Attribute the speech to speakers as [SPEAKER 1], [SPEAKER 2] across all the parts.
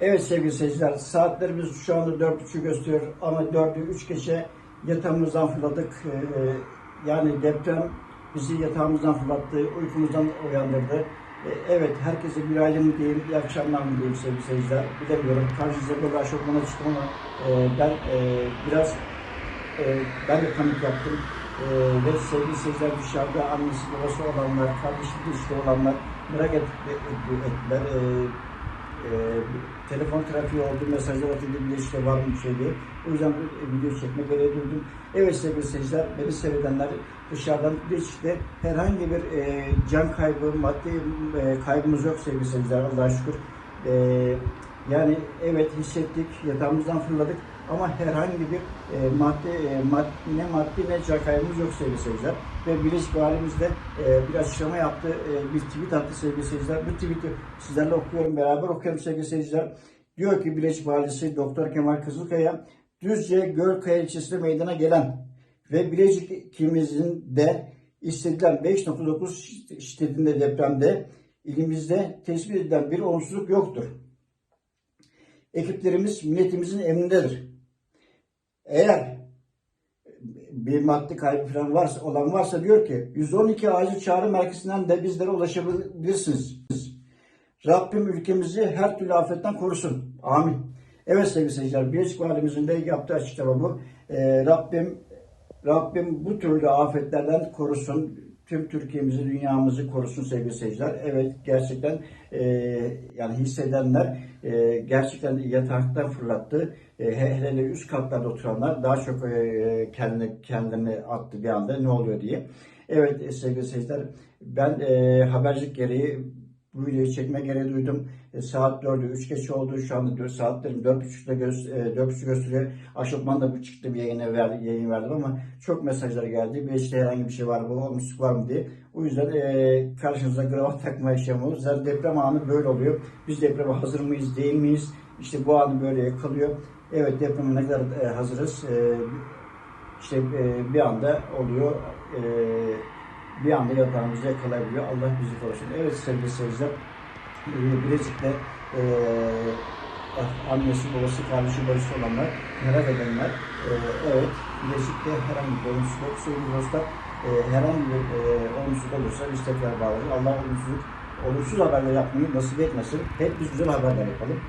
[SPEAKER 1] Evet sevgili seyirciler, saatlerimiz şu anda 4.30 gösteriyor ama 4'ü 3 geçe yatağımızdan fırladık. Ee, yani deprem bizi yatağımızdan fırlattı, uykumuzdan uyandırdı. Ee, evet, herkese aile mi diyeyim, iyi akşamlar mı diyeyim sevgili seyirciler, bilemiyorum. Karşınıza böyle aşokmana çıktım ama e, ben e, biraz, e, ben de panik yaptım. E, ve sevgili seyirciler dışarıda annesi babası olanlar, kardeşi işte olanlar merak et, et- ettiler. E, e, telefon trafiği oldu, mesajlar atıldı, bir işte var mı bir şey diye. O yüzden bu video çekme gereği duydum. Evet sevgili seyirciler, beni seyredenler dışarıdan bir işte herhangi bir e, can kaybı, maddi e, kaybımız yok sevgili seyirciler Allah'a şükür. E, yani evet hissettik, yatağımızdan fırladık ama herhangi bir e, maddi, e, mad, ne maddi ne can kaybımız yok sevgili seyirciler. Ve Birleşik Valimiz de e, bir açıklama yaptı, e, bir tweet attı sevgili seyirciler. Bu tweet'i sizlerle okuyorum, beraber okuyorum sevgili seyirciler. Diyor ki Birleşik Valisi Doktor Kemal Kızılkaya, Düzce Gölkaya ilçesinde meydana gelen ve Bilecik ikimizin de istedilen 5.9 şiddetinde depremde ilimizde tespit edilen bir olumsuzluk yoktur. Ekiplerimiz milletimizin emrindedir. Eğer bir maddi kaybı falan varsa, olan varsa diyor ki 112 acil çağrı merkezinden de bizlere ulaşabilirsiniz. Rabbim ülkemizi her türlü afetten korusun. Amin. Evet sevgili seyirciler, Bilecik Valimizin de yaptığı açıklama bu. Ee, Rabbim Rabbim bu türlü afetlerden korusun. Tüm Türkiye'mizi, dünyamızı korusun sevgili seyirciler. Evet gerçekten e, yani hissedenler e, gerçekten yataktan fırlattı. E, hele hele üst katlarda oturanlar daha çok e, kendini, kendini attı bir anda ne oluyor diye. Evet sevgili seyirciler ben e, habercilik gereği bu videoyu çekme gereği duydum. E, saat 4'ü 3 geç oldu. Şu anda 4 saatlerim 4.30'da göz, e, 4.30 gösteriyor. Aşıltman da bu çıktı bir yayına verdi, yayın verdim ama çok mesajlar geldi. Bir işte herhangi bir şey var mı, olmuşluk var mı diye. O yüzden e, karşınıza kravat takma işlemi olur. Zaten deprem anı böyle oluyor. Biz depreme hazır mıyız, değil miyiz? İşte bu anı böyle yakalıyor. Evet depreme ne kadar e, hazırız? E, işte e, bir anda oluyor. E, bir anda yatağımızı yakalayabiliyor. Allah bizi korusun. Evet sevgili seyirciler. E, Bilecik'te e, annesi, babası, kardeşi, barışı olanlar, merak edenler. E, evet, Bilecik'te herhangi bir olumsuzluk. Sevgili dostlar, e, herhangi bir e, olumsuzluk olursa biz tekrar bağlarız. Allah olumsuzluk, olumsuz haberler yapmayı nasip etmesin. Hep biz güzel haberler yapalım.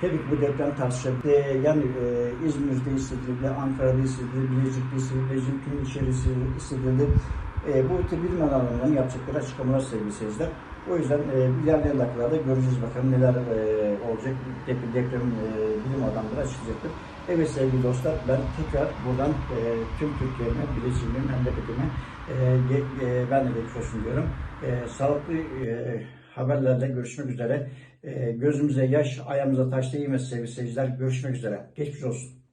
[SPEAKER 1] Tabii ki bu deprem tartışılır. E, yani e, İzmir'de hissedildi, Ankara'da hissedildi, Bilecik'te hissedildi, Bilecik'in içerisi hissedildi. E, bu bilim adamlarının yapacakları açıklamalar sevgili seyirciler. O yüzden e, ilerleyen dakikalarda göreceğiz bakalım neler e, olacak. Deprem, deprem e, bilim adamları açıklayacaktır. Evet sevgili dostlar ben tekrar buradan e, tüm Türkiye'me, Bilecik'ime, memleketime e, e, ben de geçmiş olsun diyorum. E, sağlıklı e, haberlerle görüşmek üzere. E, gözümüze yaş, ayağımıza taş değmez sevgili seyirciler. Görüşmek üzere. Geçmiş olsun.